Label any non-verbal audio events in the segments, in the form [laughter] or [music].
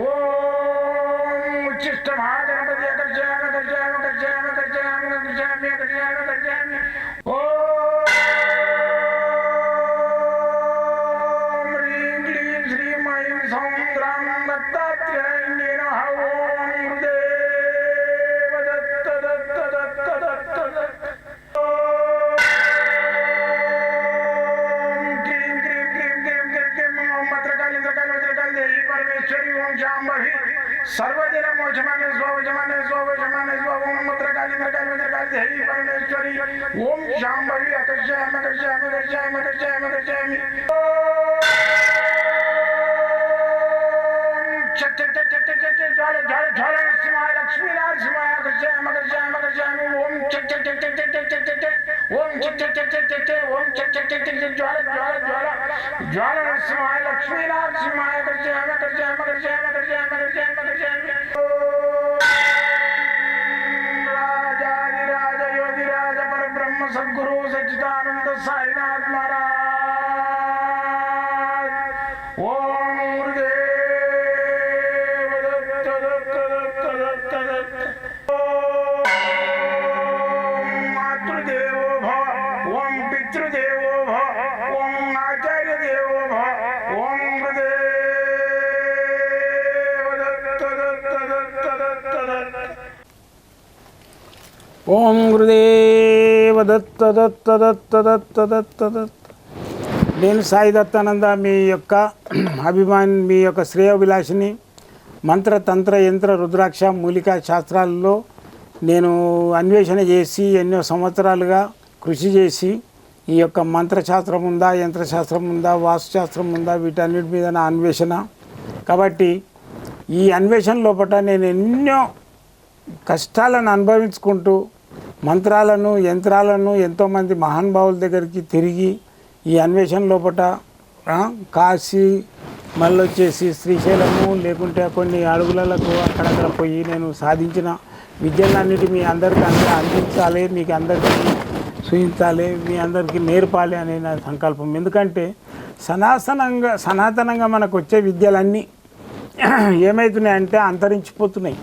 ఓం ఉచ్చిష్టమాగణపతి అగర్జాగర్జాగర్జాగ सर्वदिन मोजमाने स्वजमाने काली स्वमत्र काली कालिंद्र काली हरि परमेश्वरी ओम शांभवी अकर्षयाम अकर्षयाम अकर्षयाम अकर्षयाम हम ज्वाला ज्वाला ज्वाला లక్ష్మీ నరసింహాయ కృష్ణ కృష్ణ కృష్ణ ఓం చెట్ చెట్ చెట్ చెట్ చెట్ చెట్ చెట్ ఓం చెట్ చెట్ చెట్ చెట్ చెట్ ఓం చెట్ చెట్ చెట్ చెట్ జ్వాల జ్వాల జ్వాల జ్వాల నరసింహాయ లక్ష్మీ కృష్ణ కృష్ణ కృష్ణ కృష్ణ కృష్ణ ఓం గురుదేవ దత్త దత్త దత్త దత్త దత్త దత్త నేను సాయి దత్తానంద మీ యొక్క అభిమాని మీ యొక్క శ్రేయోభిలాషిని మంత్ర తంత్ర యంత్ర రుద్రాక్ష మూలికా శాస్త్రాలలో నేను అన్వేషణ చేసి ఎన్నో సంవత్సరాలుగా కృషి చేసి ఈ యొక్క మంత్రశాస్త్రం ఉందా యంత్రశాస్త్రం ఉందా వాస్తుశాస్త్రం ఉందా వీటన్నిటి మీద నా అన్వేషణ. కాబట్టి ఈ అన్వేషణ లోపల నేను ఎన్నో కష్టాలను అనుభవించుకుంటూ మంత్రాలను యంత్రాలను ఎంతోమంది మహానుభావుల దగ్గరికి తిరిగి ఈ అన్వేషణ లోపల కాశీ మళ్ళీ వచ్చేసి శ్రీశైలము లేకుంటే కొన్ని అడుగులకు అక్కడక్కడ పోయి నేను సాధించిన విద్యలన్నిటి మీ అందరికీ అందరూ అందించాలి మీకు అందరికీ సూచించాలి మీ అందరికీ నేర్పాలి అనే నా సంకల్పం. ఎందుకంటే సనాతనంగా సనాతనంగా మనకు వచ్చే విద్యలన్నీ [clears throat] ఏమవుతున్నాయంటే అంతరించిపోతున్నాయి.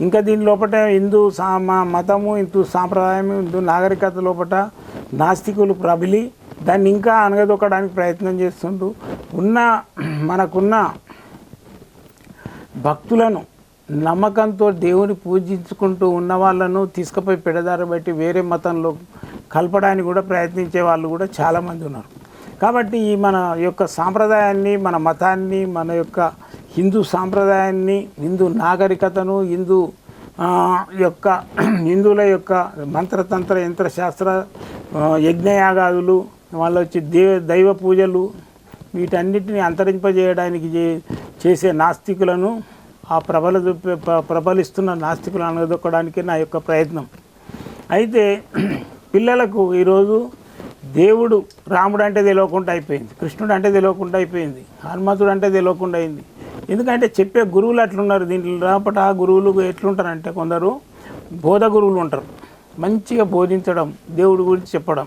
ఇంకా దీని లోపల హిందూ సా మతము హిందూ సాంప్రదాయం హిందూ నాగరికత లోపల నాస్తికులు ప్రబలి దాన్ని ఇంకా అనగదొక్కడానికి ప్రయత్నం చేస్తుంటూ ఉన్న మనకున్న భక్తులను నమ్మకంతో దేవుని పూజించుకుంటూ ఉన్న వాళ్ళను తీసుకుపోయి పెడదారి బట్టి వేరే మతంలో కలపడానికి కూడా ప్రయత్నించే వాళ్ళు కూడా చాలామంది ఉన్నారు. కాబట్టి ఈ మన యొక్క సాంప్రదాయాన్ని మన మతాన్ని మన యొక్క హిందూ సాంప్రదాయాన్ని హిందూ నాగరికతను హిందూ యొక్క హిందువుల యొక్క మంత్రతంత్ర యంత్రశాస్త్ర యజ్ఞయాగాదులు వాళ్ళ వచ్చి దేవ దైవ పూజలు వీటన్నిటిని అంతరింపజేయడానికి చే- చేసే నాస్తికులను ఆ ప్రబల ప్రబలిస్తున్న నాస్తికులను అనగదొక్కడానికి నా యొక్క ప్రయత్నం. అయితే పిల్లలకు ఈరోజు దేవుడు రాముడు అంటే తెలియకుండా అయిపోయింది కృష్ణుడు అంటే తెలియకుండా అయిపోయింది హనుమంతుడు అంటే తెలియకుండా అయింది. ఎందుకంటే చెప్పే గురువులు అట్లున్నారు దీంట్లో లోపల గురువులు ఎట్లుంటారంటే కొందరు బోధ గురువులు ఉంటారు. మంచిగా బోధించడం దేవుడి గురించి చెప్పడం.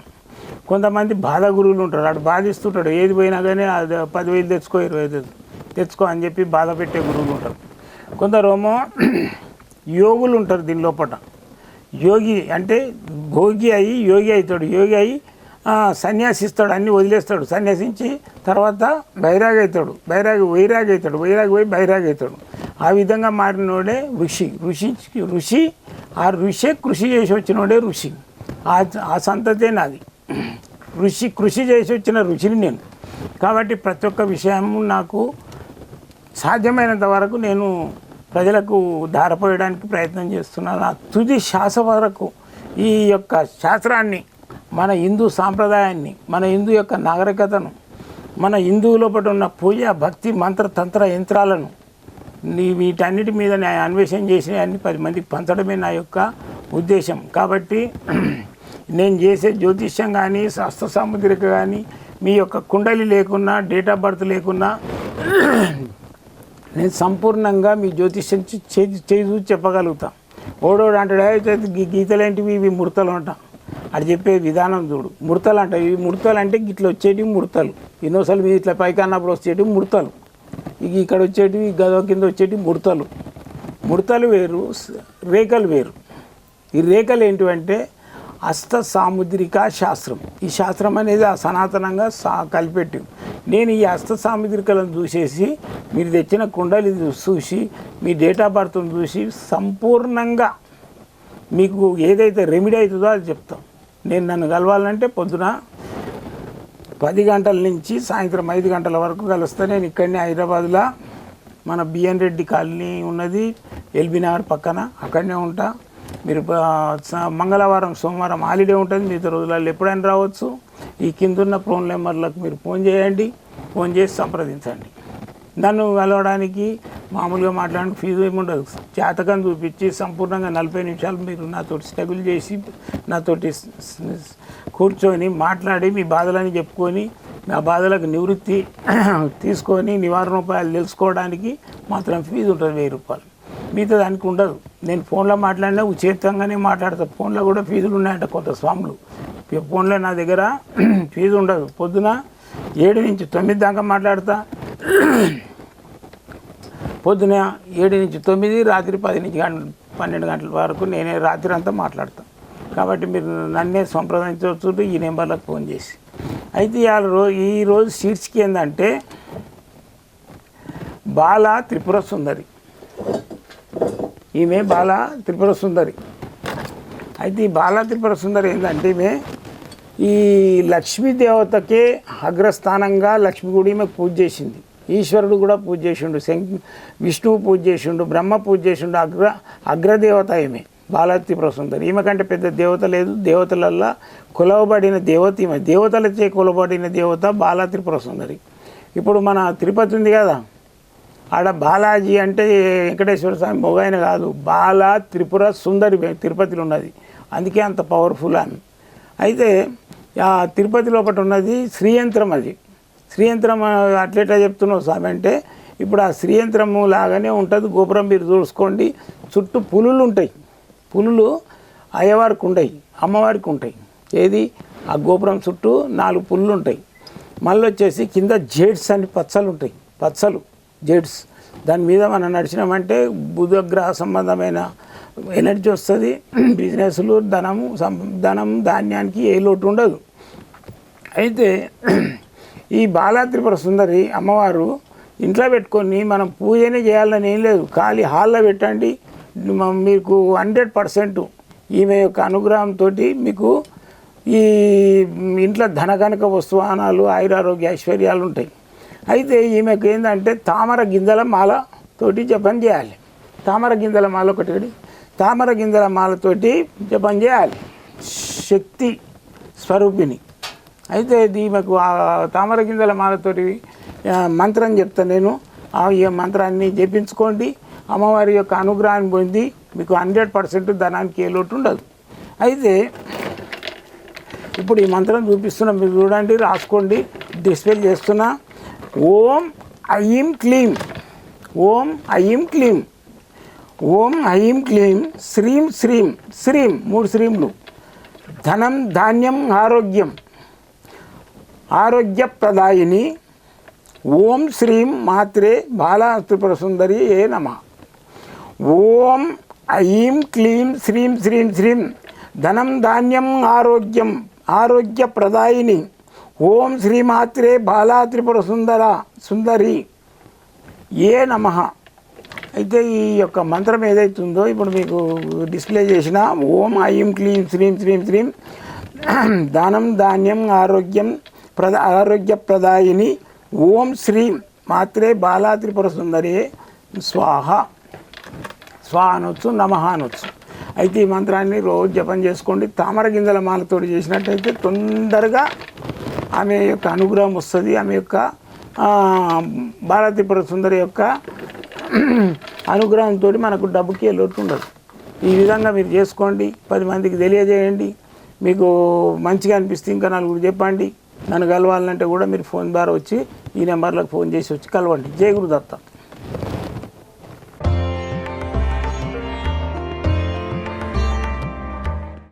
కొంతమంది బాధ గురువులు ఉంటారు. వాడు బాధిస్తుంటాడు. ఏది పోయినా కానీ అది పదివేలు తెచ్చుకో ఇరవై ఐదు తెచ్చుకో అని చెప్పి బాధ పెట్టే గురువులు ఉంటారు. కొందరేమో యోగులు ఉంటారు దీని లోపల. యోగి అంటే భోగి అయి యోగి అవుతాడు. యోగి అయి సన్యాసిస్తాడు అన్నీ వదిలేస్తాడు. సన్యాసించి తర్వాత బైరాగి అవుతాడు బైరాగి వైరాగి అవుతాడు వైరాగి పోయి బైరాగి అవుతాడు ఆ విధంగా మారినోడే ఋషి. ఋషి ఋషి ఆ ఋషి కృషి చేసి వచ్చినోడే ఋషి. ఆ ఆ సంతతే నాది. ఋషి కృషి చేసి వచ్చిన ఋషిని నేను. కాబట్టి ప్రతి ఒక్క విషయము నాకు సాధ్యమైనంత వరకు నేను ప్రజలకు ధారపోయడానికి ప్రయత్నం చేస్తున్నాను ఆ తుది శ్వాస వరకు ఈ యొక్క శాస్త్రాన్ని మన హిందూ సాంప్రదాయాన్ని మన హిందూ యొక్క నాగరికతను మన హిందువు లోపల ఉన్న పూజ భక్తి మంత్ర తంత్ర యంత్రాలను నీ వీటన్నిటి మీద నేను అన్వేషణ చేసి అన్ని పది మందికి పంచడమే నా యొక్క ఉద్దేశం. కాబట్టి నేను చేసే జ్యోతిష్యం కానీ శాస్త్ర సాముద్రిక కానీ మీ యొక్క కుండలి లేకున్నా డేట్ ఆఫ్ బర్త్ లేకున్నా నేను సంపూర్ణంగా మీ జ్యోతిష్యం చే- చే- చేయి ఓడోడు అంటాడు అయితే గీతలేంటివి? ఇవి ముడతలు అంటాం. అది చెప్పే విధానం చూడు. ముడతలు అంటే ఇవి ముడతలు అంటే ఇట్లా వచ్చేటివి ముడతలు. ఎన్నోసార్లు మీరు ఇట్లా పైకి అన్నప్పుడు వచ్చేటివి ముడతలు. ఇక ఇక్కడ వచ్చేటివి గదవ కింద వచ్చేటివి ముడతలు. ముడతలు వేరు రేఖలు వేరు. ఈ రేఖలు ఏంటివంటే హస్త సాముద్రిక శాస్త్రం. ఈ శాస్త్రం అనేది ఆ సనాతనంగా సా కలిపెట్టి నేను ఈ హస్త సాముద్రికలను చూసేసి మీరు తెచ్చిన కుండలు చూసి మీ డేట్ ఆఫ్ బర్త్ను చూసి సంపూర్ణంగా మీకు ఏదైతే రెమెడీ అవుతుందో అది చెప్తాం. నేను నన్ను కలవాలంటే పొద్దున పది గంటల నుంచి సాయంత్రం ఐదు గంటల వరకు కలుస్తా. నేను ఇక్కడనే హైదరాబాద్లో మన బిఎన్ రెడ్డి కాలనీ ఉన్నది ఎల్బీ నగర్ పక్కన అక్కడనే ఉంటా. మీరు స- మంగళవారం సోమవారం హాలిడే ఉంటుంది మిగతా రోజులలో ఎప్పుడైనా రావచ్చు. ఈ కింద ఉన్న ఫోన్ నెంబర్లకు మీరు ఫోన్ చేయండి ఫోన్ చేసి సంప్రదించండి. నన్ను కలవడానికి మామూలుగా మాట్లాడడానికి ఫీజు ఏమి ఉండదు. జాతకం చూపించి సంపూర్ణంగా నలభై నిమిషాలు మీరు నాతోటి స్ట్రగుల్ చేసి నాతోటి కూర్చొని మాట్లాడి మీ బాధలని చెప్పుకొని నా బాధలకు నివృత్తి [clears throat] తీసుకొని నివారణోపాయాలు తెలుసుకోవడానికి మాత్రం ఫీజు ఉంటుంది వెయ్యి రూపాయలు. మిగతా దానికి ఉండదు. నేను ఫోన్లో మాట్లాడినా ఉచేతంగానే మాట్లాడతాను ఫోన్లో కూడా ఫీజులు ఉన్నాయంట కొంత స్వాములు. ఫోన్లో నా దగ్గర [clears throat] ఫీజు ఉండదు. పొద్దున ఏడు నుంచి తొమ్మిది దాకా మాట్లాడతా. [clears throat] పొద్దున ఏడు నుంచి తొమ్మిది రాత్రి పది నుంచి గంట పన్నెండు గంటల వరకు నేనే రాత్రి అంతా మాట్లాడతాను కాబట్టి మీరు నన్నే సంప్రదించవచ్చు ఈ నెంబర్లకు ఫోన్ చేసి. అయితే ఇవాళ రో ఈరోజు సీట్స్కి ఏంటంటే బాల త్రిపుర సుందరి. ఈమె బాల త్రిపుర సుందరి. అయితే ఈ బాల త్రిపుర సుందరి ఏంటంటే ఈమె ఈ లక్ష్మీ దేవతకే అగ్రస్థానంగా లక్ష్మీ గుడి ఈమె పూజ చేసింది. ఈశ్వరుడు కూడా పూజ చేసిండు శంక్ విష్ణువు పూజ చేసిండు బ్రహ్మ పూజ చేసిండు అగ్ర అగ్రదేవత ఈమె బాల త్రిపుర ఈమె కంటే పెద్ద దేవత లేదు. దేవతలల్లా కొలవబడిన దేవత ఈమె. దేవతలచే కులబడిన దేవత బాల త్రిపుర ఇప్పుడు మన తిరుపతి ఉంది కదా ఆడ బాలాజీ అంటే వెంకటేశ్వర స్వామి మొగైన కాదు. బాలా త్రిపుర సుందరి తిరుపతిలో ఉన్నది. అందుకే అంత పవర్ఫుల్ అని. అయితే ఆ తిరుపతిలో ఒకటి ఉన్నది శ్రీయంత్రం అది. శ్రీయంత్రం అట్లెట్లా చెప్తున్నావు స్వామి అంటే ఇప్పుడు ఆ శ్రీయంత్రము లాగానే ఉంటుంది గోపురం మీరు చూసుకోండి. చుట్టూ పులులు ఉంటాయి. పులులు అయ్యవారికి ఉంటాయి అమ్మవారికి ఉంటాయి. ఏది? ఆ గోపురం చుట్టూ నాలుగు పుల్లు ఉంటాయి. మళ్ళీ వచ్చేసి కింద జేడ్స్ అని పచ్చలు ఉంటాయి. పచ్చలు జేడ్స్. దాని మీద మనం నడిచినామంటే బుధగ్రహ సంబంధమైన ఎనర్జీ వస్తుంది. బిజినెస్లు ధనము సం- ధనం ధాన్యానికి ఏ లోటు ఉండదు. అయితే ఈ బాలాత్రిపుర సుందరి అమ్మవారు ఇంట్లో పెట్టుకొని మనం పూజనే చేయాలని ఏం లేదు. ఖాళీ హాల్లో పెట్టండి. మీకు హండ్రెడ్ పర్సెంట్ ఈమె యొక్క అనుగ్రహంతో మీకు ఈ ఇంట్లో ధనకనక వస్తువాహనాలు ఆయురారోగ్య ఐశ్వర్యాలు ఉంటాయి. అయితే ఈమెకు ఏంటంటే తామర గింజల మాల తోటి జపం చేయాలి. తామర గింజల మాల ఒకటి తామర గింజల మాలతోటి జపం చేయాలి. శక్తి స్వరూపిణి. అయితే ఈమెకు ఆ తామర గింజల మాలతోటి మంత్రం చెప్తాను నేను. ఆ మంత్రాన్ని జపించుకోండి. అమ్మవారి యొక్క అనుగ్రహాన్ని పొంది మీకు హండ్రెడ్ పర్సెంట్ ధనానికి ఏ లోటు ఉండదు. అయితే ఇప్పుడు ఈ మంత్రం చూపిస్తున్నా మీరు చూడండి రాసుకోండి డిస్ప్లే చేస్తున్నా. ఓం ఐం క్లీం. ఓం ఐం క్లీం. ఓం ఐం క్లీం. శ్రీం శ్రీం. శ్రీం. మూడు శ్రీంలు ధనం ధాన్యం ఆరోగ్యం. ఆరోగ్యప్రదాయిని ఓం శ్రీం మాత్రే బాలా త్రిపుర సుందరి ఏ నమ. ఓం ఐం క్లీం శ్రీం శ్రీం శ్రీం ధనం ధాన్యం ఆరోగ్యం ఆరోగ్యప్రదాయిని ఓం శ్రీమాత్రే బాలాత్రిపుర సుందర సుందరి ఏ నమ. అయితే ఈ యొక్క మంత్రం ఏదైతుందో ఇప్పుడు మీకు డిస్ప్లే చేసిన ఓం ఐం క్లీం శ్రీం శ్రీం శ్రీం దానం ధాన్యం ఆరోగ్యం ప్రద ఆరోగ్యప్రదాయిని ఓం శ్రీ మాత్రే బాలాత్రిపుర సుందరి స్వాహ. స్వా అనొచ్చు నమ అనొచ్చు. అయితే ఈ మంత్రాన్ని రోజు జపం చేసుకోండి. తామర గింజల మాలతో చేసినట్టయితే తొందరగా ఆమె యొక్క అనుగ్రహం వస్తుంది. ఆమె యొక్క బాలాత్రిపుర బాలత్రిపుర సుందరి యొక్క అనుగ్రహంతో మనకు డబ్బుకి లోటు ఉండదు. ఈ విధంగా మీరు చేసుకోండి. పది మందికి తెలియజేయండి. మీకు మంచిగా అనిపిస్తే ఇంకా నలుగురు చెప్పండి. నన్ను కలవాలంటే కూడా మీరు ఫోన్ ద్వారా వచ్చి ఈ నెంబర్లకు ఫోన్ చేసి వచ్చి కలవండి. జయ గురుదత్త.